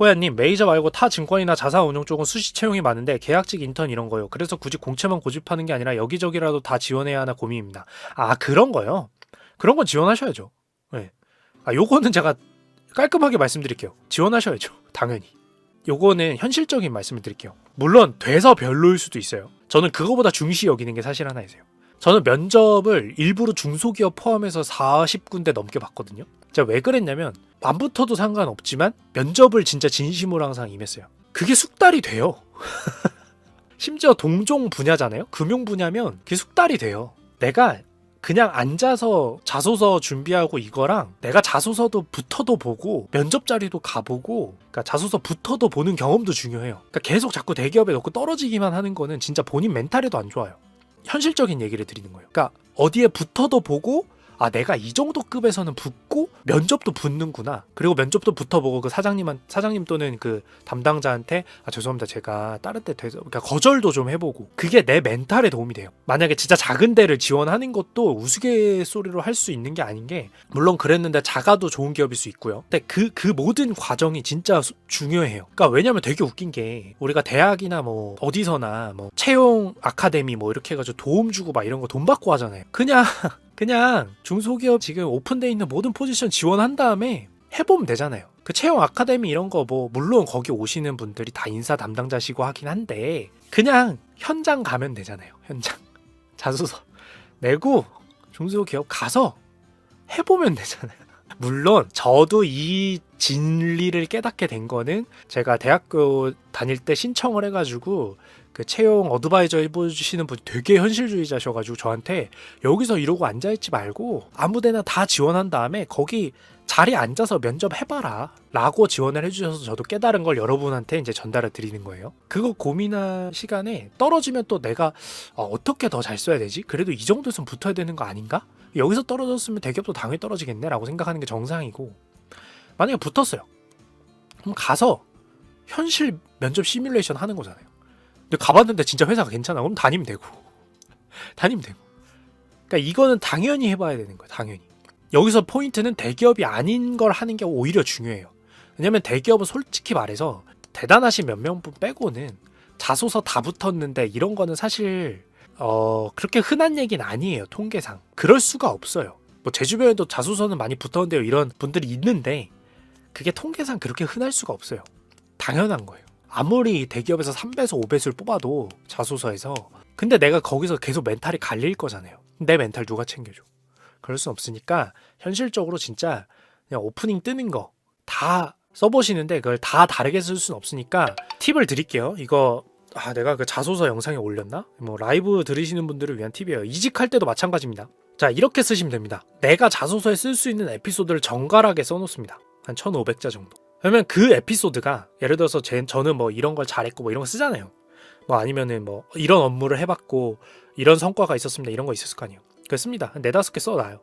호야님 메이저 말고 타 증권이나 자산운용 쪽은 수시 채용이 많은데 계약직 인턴 이런 거요. 그래서 굳이 공채만 고집하는 게 아니라 여기저기라도 다 지원해야 하나 고민입니다. 아 그런 거요. 그런 건 지원하셔야죠. 네. 아 요거는 제가 깔끔하게 말씀드릴게요. 지원하셔야죠. 당연히. 요거는 현실적인 말씀을 드릴게요. 물론 돼서 별로일 수도 있어요. 저는 그거보다 중시 여기는 게 사실 하나 있어요. 저는 면접을 일부러 중소기업 포함해서 40군데 넘게 봤거든요. 제가 왜 그랬냐면 안 붙어도 상관없지만 면접을 진짜 진심으로 항상 임했어요. 그게 숙달이 돼요. 심지어 동종 분야잖아요. 금융 분야면 그게 숙달이 돼요. 내가 그냥 앉아서 자소서 준비하고 이거랑 내가 자소서도 붙어도 보고 면접 자리도 가보고 그러니까 자소서 붙어도 보는 경험도 중요해요. 그러니까 계속 자꾸 대기업에 넣고 떨어지기만 하는 거는 진짜 본인 멘탈에도 안 좋아요. 현실적인 얘기를 드리는 거예요. 그러니까 어디에 붙어도 보고 아 내가 이 정도 급에서는 붙고 면접도 붙는구나. 그리고 면접도 붙어보고 그 사장님한 사장님 또는 그 담당자한테 아 죄송합니다 제가 다른 데 돼서 그러니까 거절도 좀 해보고 그게 내 멘탈에 도움이 돼요. 만약에 진짜 작은 데를 지원하는 것도 우스갯소리로 할 수 있는 게 아닌 게 물론 그랬는데 작아도 좋은 기업일 수 있고요. 근데 그그 모든 과정이 진짜 수- 중요해요. 그러니까 왜냐면 되게 웃긴 게 우리가 대학이나 뭐 어디서나 뭐 채용 아카데미 뭐 이렇게 해가지고 도움 주고 막 이런 거 돈 받고 하잖아요. 그냥 그냥 중소기업 지금 오픈돼 있는 모든 포지션 지원한 다음에 해보면 되잖아요. 그 채용 아카데미 이런 거 뭐 물론 거기 오시는 분들이 다 인사 담당자시고 하긴 한데 그냥 현장 가면 되잖아요. 현장 자소서 내고 중소기업 가서 해보면 되잖아요. 물론 저도 이 진리를 깨닫게 된 거는 제가 대학교 다닐 때 신청을 해가지고 그 채용 어드바이저 해보시는 분이 되게 현실주의자셔가지고 저한테 여기서 이러고 앉아있지 말고 아무데나 다 지원한 다음에 거기 자리에 앉아서 면접 해봐라 라고 지원을 해주셔서 저도 깨달은 걸 여러분한테 이제 전달을 드리는 거예요. 그거 고민할 시간에 떨어지면 또 내가 어, 어떻게 더 잘 써야 되지? 그래도 이 정도에선 붙어야 되는 거 아닌가? 여기서 떨어졌으면 대기업도 당연히 떨어지겠네 라고 생각하는 게 정상이고 만약에 붙었어요. 그럼 가서 현실 면접 시뮬레이션 하는 거잖아요. 근데 가봤는데 진짜 회사가 괜찮아. 그럼 다니면 되고. 다니면 되고. 그러니까 이거는 당연히 해봐야 되는 거예요 당연히 여기서 포인트는 대기업이 아닌 걸 하는 게 오히려 중요해요. 왜냐면 대기업은 솔직히 말해서 대단하신 몇 명분 빼고는 자소서 다 붙었는데 이런 거는 사실 어 그렇게 흔한 얘기는 아니에요 통계상. 그럴 수가 없어요. 뭐 제 주변에도 자소서는 많이 붙었는데요 이런 분들이 있는데 그게 통계상 그렇게 흔할 수가 없어요. 당연한 거예요. 아무리 대기업에서 3배에서 5배수를 뽑아도 자소서에서 근데 내가 거기서 계속 멘탈이 갈릴 거잖아요. 내 멘탈 누가 챙겨줘 그럴 순 없으니까 현실적으로 진짜 그냥 오프닝 뜨는 거 다 써보시는데 그걸 다 다르게 쓸 수는 없으니까 팁을 드릴게요. 이거 아 내가 그 자소서 영상에 올렸나? 뭐 라이브 들으시는 분들을 위한 팁이에요. 이직할 때도 마찬가지입니다. 자 이렇게 쓰시면 됩니다. 내가 자소서에 쓸 수 있는 에피소드를 정갈하게 써놓습니다. 한 1500자 정도. 그러면 그 에피소드가 예를 들어서 제, 저는 뭐 이런 걸 잘했고 뭐 이런 거 쓰잖아요. 뭐 아니면은 뭐 이런 업무를 해봤고 이런 성과가 있었습니다. 이런 거 있었을 거 아니에요 그렇습니다. 한 네다섯 개 써놔요.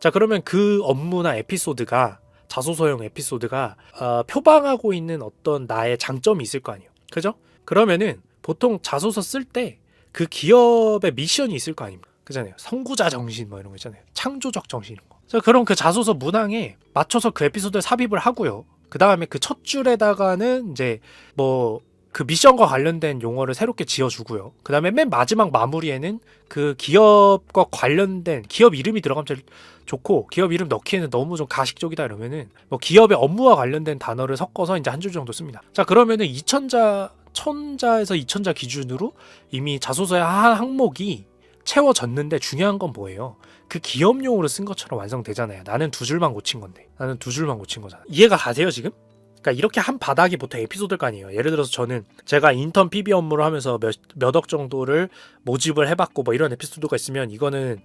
자 그러면 그 업무나 에피소드가 자소서용 에피소드가 어, 표방하고 있는 어떤 나의 장점이 있을 거 아니에요. 그죠? 그러면은 보통 자소서 쓸 때 그 기업의 미션이 있을 거 아닙니까? 그잖아요. 선구자 정신 뭐 이런 거 있잖아요. 창조적 정신 이런 거. 자, 그럼 그 자소서 문항에 맞춰서 그 에피소드를 삽입을 하고요. 그 다음에 그 첫 줄에다가는 이제 뭐 그 미션과 관련된 용어를 새롭게 지어주고요. 그 다음에 맨 마지막 마무리에는 그 기업과 관련된 기업 이름이 들어가면 제일 좋고 기업 이름 넣기에는 너무 좀 가식적이다 이러면은 뭐 기업의 업무와 관련된 단어를 섞어서 이제 한 줄 정도 씁니다. 자 그러면은 2천자 1000자에서 2000자 기준으로 이미 자소서의 한 항목이 채워졌는데 중요한 건 뭐예요? 그 기업용으로 쓴 것처럼 완성되잖아요. 나는 두 줄만 고친 건데. 나는 두 줄만 고친 거잖아. 이해가 가세요, 지금? 그러니까 이렇게 한 바닥이 보통 에피소드일 거 아니에요. 예를 들어서 저는 제가 인턴 PB 업무를 하면서 몇억 정도를 모집을 해봤고 뭐 이런 에피소드가 있으면 이거는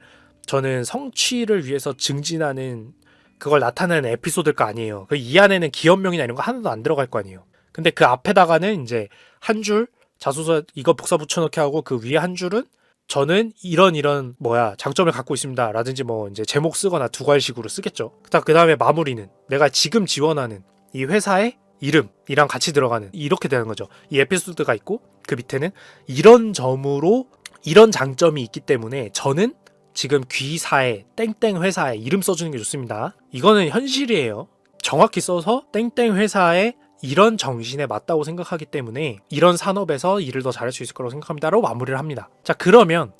저는 성취를 위해서 증진하는 그걸 나타내는 에피소드일 거 아니에요. 그 이 안에는 기업명이나 이런 거 하나도 안 들어갈 거 아니에요. 근데 그 앞에다가는 이제 한 줄 자소서 이거 복사 붙여넣기 하고 그 위에 한 줄은 저는 이런 이런 뭐야 장점을 갖고 있습니다. 라든지 뭐 이제 제목 쓰거나 두괄식으로 쓰겠죠. 그 다음에 마무리는 내가 지금 지원하는 이 회사의 이름이랑 같이 들어가는 이렇게 되는 거죠. 이 에피소드가 있고 그 밑에는 이런 점으로 이런 장점이 있기 때문에 저는 지금 귀사에 땡땡 회사에 이름 써주는 게 좋습니다. 이거는 현실이에요. 정확히 써서 땡땡 회사에 이런 정신에 맞다고 생각하기 때문에 이런 산업에서 일을 더 잘할 수 있을 거라고 생각합니다라고 마무리를 합니다. 자 그러면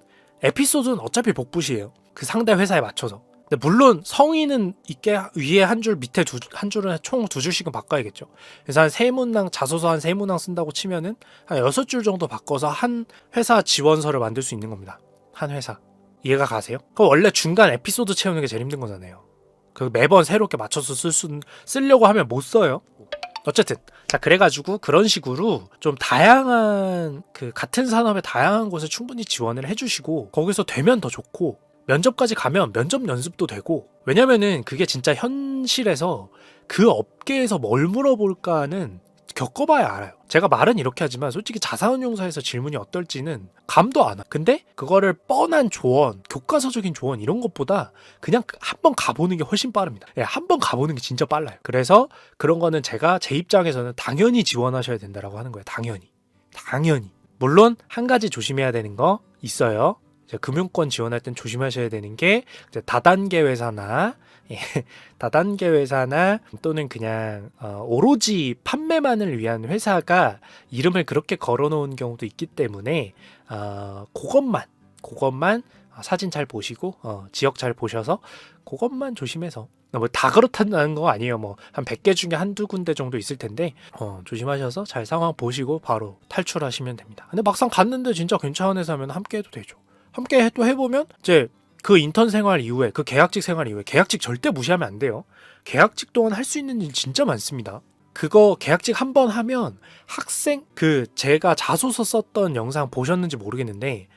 에피소드는 어차피 복붙이에요. 그 상대 회사에 맞춰서. 근데 물론 성인은 있게 위에 한 줄 밑에 두, 한 줄은 총 두 줄씩은 바꿔야겠죠. 그래서 한 세 문항 자소서 한 세 문항 쓴다고 치면은 한 여섯 줄 정도 바꿔서 한 회사 지원서를 만들 수 있는 겁니다. 한 회사. 이해가 가세요? 그 원래 중간 에피소드 채우는 게 제일 힘든 거잖아요. 그 매번 새롭게 맞춰서 쓸 수, 쓰려고 하면 못 써요. 어쨌든 자 그래가지고 그런 식으로 좀 다양한 그 같은 산업의 다양한 곳에 충분히 지원을 해주시고 거기서 되면 더 좋고 면접까지 가면 면접 연습도 되고 왜냐면은 그게 진짜 현실에서 그 업계에서 뭘 물어볼까는 겪어봐야 알아요. 제가 말은 이렇게 하지만 솔직히 자산운용사에서 질문이 어떨지는 감도 안 와. 근데 그거를 뻔한 조언, 교과서적인 조언 이런 것보다 그냥 한번 가보는 게 훨씬 빠릅니다. 예, 한번 가보는 게 진짜 빨라요. 그래서 그런 거는 제가 제 입장에서는 당연히 지원하셔야 된다라고 하는 거예요. 당연히. 당연히. 물론 한 가지 조심해야 되는 거 있어요. 금융권 지원할 땐 조심하셔야 되는 게 다단계 회사나 예, 다단계 회사나 또는 그냥 어, 오로지 판매만을 위한 회사가 이름을 그렇게 걸어놓은 경우도 있기 때문에 어, 그것만 그것만 어, 사진 잘 보시고 어, 지역 잘 보셔서 그것만 조심해서 뭐 다 그렇다는 거 아니에요. 뭐 한 100개 중에 한두 군데 정도 있을 텐데 어, 조심하셔서 잘 상황 보시고 바로 탈출하시면 됩니다. 근데 막상 갔는데 진짜 괜찮은 회사면 함께 해도 되죠. 함께 또 해보면 이제 그 인턴 생활 이후에 그 계약직 생활 이후에 계약직 절대 무시하면 안 돼요. 계약직 동안 할 수 있는 일 진짜 많습니다. 그거 계약직 한 번 하면 학생 그 제가 자소서 썼던 영상 보셨는지 모르겠는데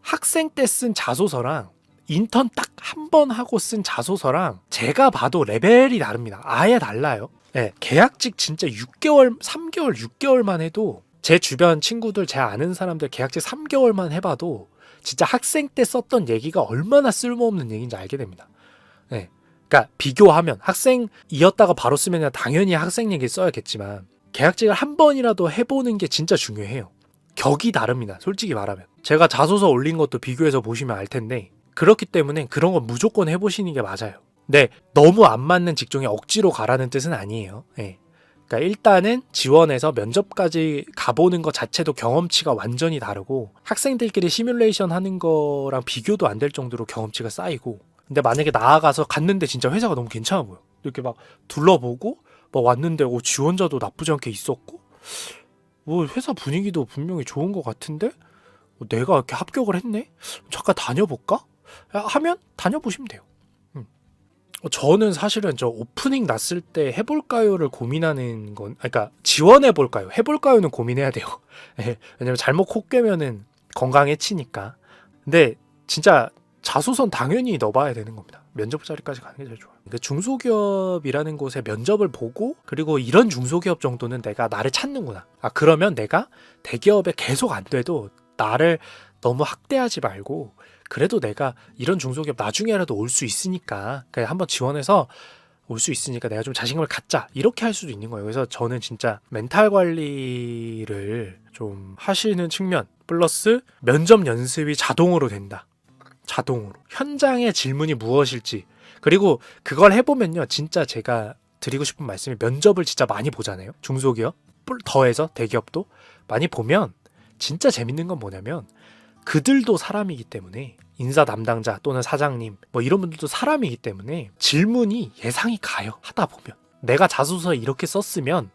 학생 때 쓴 자소서랑 인턴 딱 한 번 하고 쓴 자소서랑 제가 봐도 레벨이 다릅니다. 아예 달라요. 예, 계약직 진짜 6개월, 3개월, 6개월만 해도 제 주변 친구들, 제 아는 사람들 계약직 3개월만 해봐도 진짜 학생 때 썼던 얘기가 얼마나 쓸모없는 얘기인지 알게 됩니다. 네. 그러니까 비교하면 학생이었다가 바로 쓰면 당연히 학생 얘기 써야겠지만 계약직을 한 번이라도 해보는 게 진짜 중요해요. 격이 다릅니다. 솔직히 말하면 제가 자소서 올린 것도 비교해서 보시면 알 텐데 그렇기 때문에 그런 건 무조건 해보시는 게 맞아요. 네, 너무 안 맞는 직종에 억지로 가라는 뜻은 아니에요. 네. 그러니까 일단은 지원해서 면접까지 가보는 것 자체도 경험치가 완전히 다르고 학생들끼리 시뮬레이션 하는 거랑 비교도 안 될 정도로 경험치가 쌓이고 근데 만약에 나아가서 갔는데 진짜 회사가 너무 괜찮아 보여. 이렇게 막 둘러보고 막 왔는데 오, 지원자도 나쁘지 않게 있었고 뭐 회사 분위기도 분명히 좋은 것 같은데? 어, 내가 이렇게 합격을 했네? 잠깐 다녀볼까? 하면 다녀보시면 돼요. 어, 저는 사실은 저 오프닝 났을 때 해볼까요를 고민하는 건, 아, 그러니까 지원해볼까요? 해볼까요는 고민해야 돼요. 예, 왜냐면 잘못 코 꿰면은 건강 해치니까. 근데 진짜 자소선 당연히 넣어봐야 되는 겁니다. 면접 자리까지 가는 게 제일 좋아요. 그 중소기업이라는 곳에 면접을 보고 그리고 이런 중소기업 정도는 내가 나를 찾는구나. 아 그러면 내가 대기업에 계속 안 돼도 나를 너무 학대하지 말고 그래도 내가 이런 중소기업 나중에라도 올 수 있으니까 그냥 한번 지원해서 올 수 있으니까 내가 좀 자신감을 갖자. 이렇게 할 수도 있는 거예요. 그래서 저는 진짜 멘탈 관리를 좀 하시는 측면 플러스 면접 연습이 자동으로 된다. 자동으로. 현장의 질문이 무엇일지. 그리고 그걸 해보면요. 진짜 제가 드리고 싶은 말씀이 면접을 진짜 많이 보잖아요. 중소기업 더해서 대기업도 많이 보면 진짜 재밌는 건 뭐냐면 그들도 사람이기 때문에 인사 담당자 또는 사장님 뭐 이런 분들도 사람이기 때문에 질문이 예상이 가요. 하다 보면. 내가 자소서에 이렇게 썼으면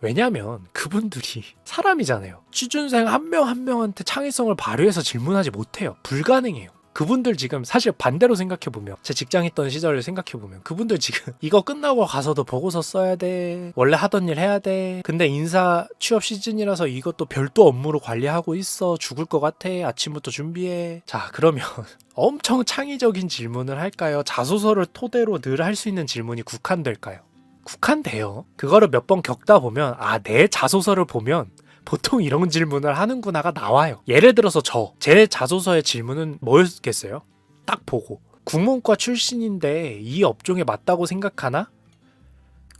왜냐면 그분들이 사람이잖아요. 취준생 한 명한 명한테 창의성을 발휘해서 질문하지 못해요. 불가능해요 그분들 지금 사실 반대로 생각해 보면 제 직장 있던 시절을 생각해 보면 그분들 지금 이거 끝나고 가서도 보고서 써야 돼. 원래 하던 일 해야 돼. 근데 인사 취업 시즌이라서 이것도 별도 업무로 관리하고 있어. 죽을 것 같아. 아침부터 준비해. 자 그러면 엄청 창의적인 질문을 할까요? 자소서를 토대로 늘 할 수 있는 질문이 국한될까요? 국한돼요. 그거를 몇 번 겪다 보면 아 내 자소서를 보면 보통 이런 질문을 하는구나가 나와요. 예를 들어서 저, 제 자소서의 질문은 뭐였겠어요? 딱 보고. 국문과 출신인데 이 업종에 맞다고 생각하나?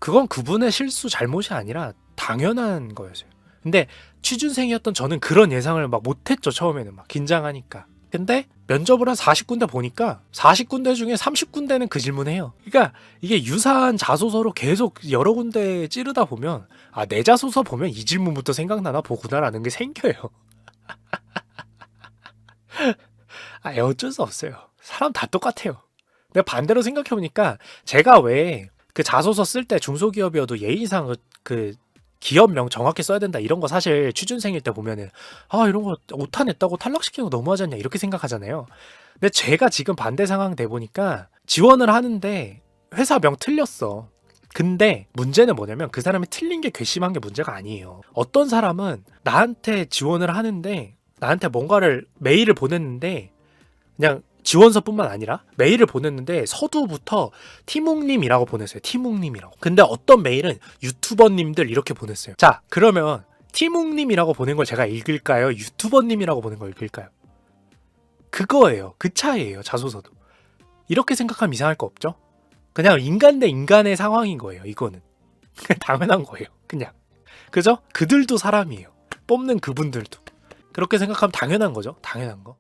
그건 그분의 실수 잘못이 아니라 당연한 거였어요. 근데 취준생이었던 저는 그런 예상을 막 못했죠 처음에는 막 긴장하니까 근데 면접을 한 40군데 보니까 40군데 중에 30군데는 그 질문해요. 그러니까 이게 유사한 자소서로 계속 여러 군데 찌르다 보면 아 내 자소서 보면 이 질문부터 생각나나 보구나라는 게 생겨요. 아 어쩔 수 없어요. 사람 다 똑같아요. 내가 반대로 생각해 보니까 제가 왜 그 자소서 쓸 때 중소기업이어도 예의상 그, 그 기업명 정확히 써야 된다 이런 거 사실 취준생일 때 보면은 아 이런 거 오타 냈다고 탈락시키는 거 너무하지 않냐 이렇게 생각하잖아요. 근데 제가 지금 반대 상황 돼 보니까 지원을 하는데 회사명 틀렸어. 근데 문제는 뭐냐면 그 사람이 틀린 게 괘씸한 게 문제가 아니에요. 어떤 사람은 나한테 지원을 하는데 나한테 뭔가를 메일을 보냈는데 그냥 지원서뿐만 아니라 메일을 보냈는데 서두부터 티묵님이라고 보냈어요. 티묵님이라고. 근데 어떤 메일은 유튜버님들 이렇게 보냈어요. 자, 그러면 티묵님이라고 보낸 걸 제가 읽을까요? 유튜버님이라고 보낸 걸 읽을까요? 그거예요. 그 차이예요. 자소서도. 이렇게 생각하면 이상할 거 없죠? 그냥 인간 대 인간의 상황인 거예요. 이거는. 당연한 거예요. 그냥. 그죠? 그들도 사람이에요. 뽑는 그분들도. 그렇게 생각하면 당연한 거죠. 당연한 거.